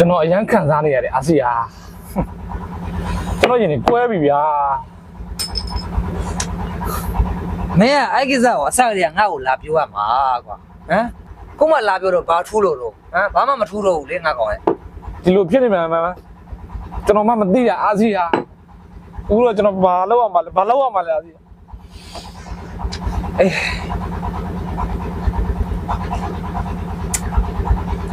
ကျွန်တော်အရန်ခံစားနေရတယ်အာစီယာကျွန်တော်ရင်နေကွဲပြီဗျာမင်းကအဲ့ကိစ္စကိုအစကတည်းကငါ့ကိုလာပြောရမှာကွာဟမ်ကိုမလာပြောတော့ဘာထူးလို့လို့ဟမ်ဘာမှမထူးတော့ဘူးလေငါကောင်ရဲ့ဒီလိုဖြစ်နေမှန်မှန်ကျွန်တော်မှမသိတာအာစီယာဦးတော့ကျွန်တော်ဘာလုပ်ရမှာလဲဘာလုပ်ရမှာလဲအာစီယာအေး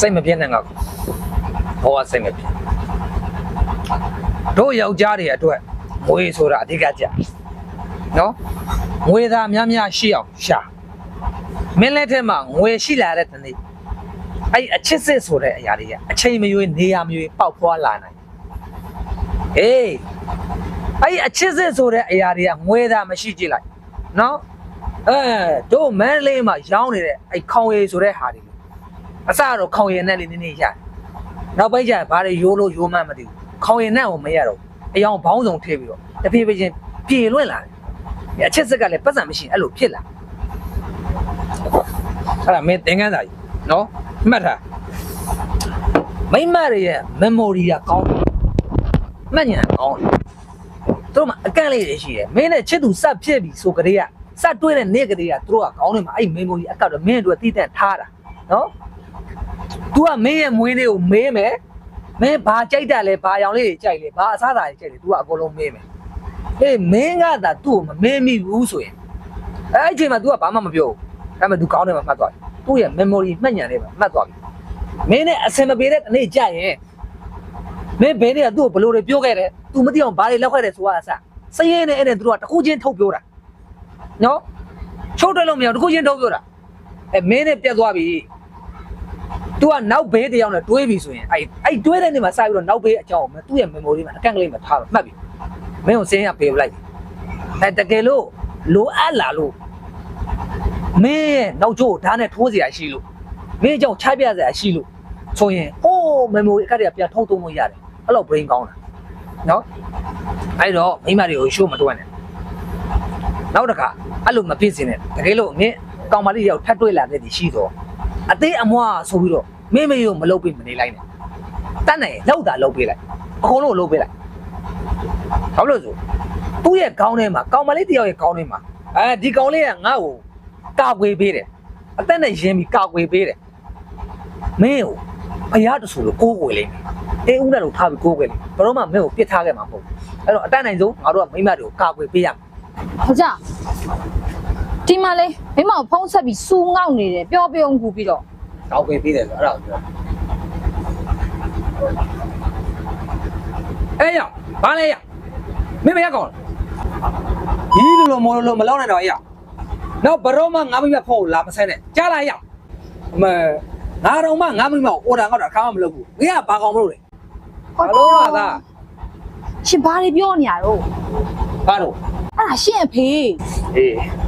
စိတ်မပြင်းနဲ့ငါကောင် ဘောကစိတ်မပြင်းတို့ယောက်ျားတွေအတွက်ငွေဆိုတာအဓိကကြနော်ငွေသားများများရှိအောင်ရှာမင်းလက်ထက်မှာငွေရှိလာတဲ့တနေ့အဲ့အချစ်စစ်ဆိုတဲ့အရာတွေကအချိန်မရွေးနေရာမရွေးပေါက်ဖွာလာနိုင်အေးအဲ့အချစ်စစ်ဆိုတဲ့အရာတွေကငွေသားမရှိကြည့်လိုက်နော်အဲတို့မန်းလေးမှာရောင်းနေတဲ့အဲ့ခေါင်ရည်ဆိုတဲ့ဟာတွေလေအစတော့ခေါင်ရည်နဲ့လေးနည်းနည်းရတယ် နောက်ပိုင်းကျရင်ဘာတွေရိုးလို့ရိုးမှန်းမသိဘူးခေါင်ရည်နဲ့ကိုမရတော့ဘူးအယောင်ဘောင်းဆောင်ထည့်ပြီးတော့တဖြည်းဖြည်းချင်းပြေလွင့်လာတယ်အချစ်စစ်ကလည်းပတ်စံမရှိရင်အဲ့လိုဖြစ်လာအဲ့ဒါမင်းသင်္ကန်းစာကြီးနော်မှတ်ထားမိမတွေရဲ့ memory ကကောင်းတယ်မှတ်ဉာဏ်ကောင်းတယ်သူတို့မှာအကန့်လေးတွေရှိတယ်မင်းနဲ့ချစ်သူစပ်ဖြစ်ပြီဆိုကြတဲ့ကစပ်တွဲတဲ့နေ့ကလေးကသူတို့ကကောင်းတယ်မှာအဲ့ memory အကောက်တော့မင်းတို့တည်တန့်ထားတာနော် तू ကမင်းရဲ့မွေးလေးကိုမေးမယ်မင်းဘာကြိုက်တာလဲဘာရောင်လေးတွေကြိုက်လဲဘာအစားအစာတွေကြိုက်လဲ तू ကအကုန်လုံးမေးမယ်အေးမင်းကသာသူ့ကိုမမေးမိဘူးဆိုရင်အဲ့အချိန်မှာ तू ကဘာမှမပြောဘူးဒါပေမဲ့ तू ကောင်းတယ်မှာမှတ်သွားပြီသူ့ရဲ့ memory မှတ်ဉာဏ်လေးမှာမှတ်သွားပြီမင်းနဲ့အစင်မပြေတဲ့တနေ့ကြရင်မင်းဘယ်နေ့ကသူ့ကိုဘယ်လိုတွေပြောခဲ့တယ် तू မသိအောင်ဘာတွေလောက်ခဲ့တယ်ဆိုတာအစစရင်နဲ့အဲ့နဲ့သူတို့ကတစ်ခုချင်းထုတ်ပြောတာနော်ချုပ်တယ်လို့မရဘူးတစ်ခုချင်းထုတ်ပြောတာအဲမင်းနဲ့ပြတ်သွားပြီ तू ကနောက်ဘေးတယောက်နဲ့တွေးပြီဆိုရင်အဲ့အဲ့တွေးတဲ့နေ့မှာစပြီးတော့နောက်ဘေးအကြောင်းကိုသူ့ရဲ့ memory မှာအကန့်ကလေးမှာထားတော့မှတ်ပြီမင်းကိုစင်းရပေးပလိုက်ပြီအဲတကယ်လို့လိုအပ်လာလို့မင်းရဲ့နောက်ကျိုးကိုဓာတ်နဲ့ထိုးเสียရှိလို့မင်းအကြောင်းချပြเสียရှိလို့ဆိုရင်ဟိုး memory အခက်တည်းပြန်ထုတ်သုံးလို့ရတယ်အဲ့လို brain ကောင်းတာနော်အဲ့တော့မိမတွေကို show မတွန်းနဲ့နောက်တစ်ခါအဲ့လိုမဖြစ်စင်နဲ့တကယ်လို့မင်းကောင်မလေးရောက်ထပ်တွေ့လာတဲ့ဒီရှိတော့ အသေးအမွားဆိုပြီးတော့မင်းမယုံမလုပ်ပြီးမနေလိုက်နဲ့တတ်နိုင်ရင်လောက်တာလုပ်ပေးလိုက်အကုန်လုံးလုပ်ပေးလိုက်ဘာလို့လဲဆိုသူ့ရဲ့ခေါင်းထဲမှာကောင်မလေးတယောက်ရဲ့ခေါင်းထဲမှာအဲဒီကောင်လေးကငါ့ကိုကာကွယ်ပေးတယ်အသက်နဲ့ရင်းပြီးကာကွယ်ပေးတယ်မင်းကိုဘုရားတဆူလို့ကိုးကွယ်လိမ့်မယ်တင်းဦးနဲ့လို့ထားပြီးကိုးကွယ်လိမ့်ဘယ်တော့မှမင်းကိုပြစ်ထားခဲ့မှာမဟုတ်ဘူးအဲ့တော့အတတ်နိုင်ဆုံးငါတို့ကမိမတွေကိုကာကွယ်ပေးရမယ်ဟောကြ ဒီမှာလေမိမကိုဖုံးဆက်ပြီးစူးငေါက်နေတယ်ပြောပြုံးကူပြီးတော့ကာကွယ်ပေးတယ်ဆိုအဲ့ဒါကိုပြောအဲ့ရဘာလဲရမင်းမရကောင်ဒီလိုလိုမောလိုမလောက်နိုင်တော့ရနောက်ဘရောမငါမိမဖုန်းကိုလာမဆဲနဲ့ကြားလာရအမငါတော့မှငါမိမကိုအော်ဒါငေါ့တာအခါမှမလုပ်ဘူးမင်းကဘာကောင်မလို့လဲဘာလို့လာသားရှင်ဘာတွေပြောနေရတော့ဘာလို့အဲ့ဒါရှင်အဖေအေး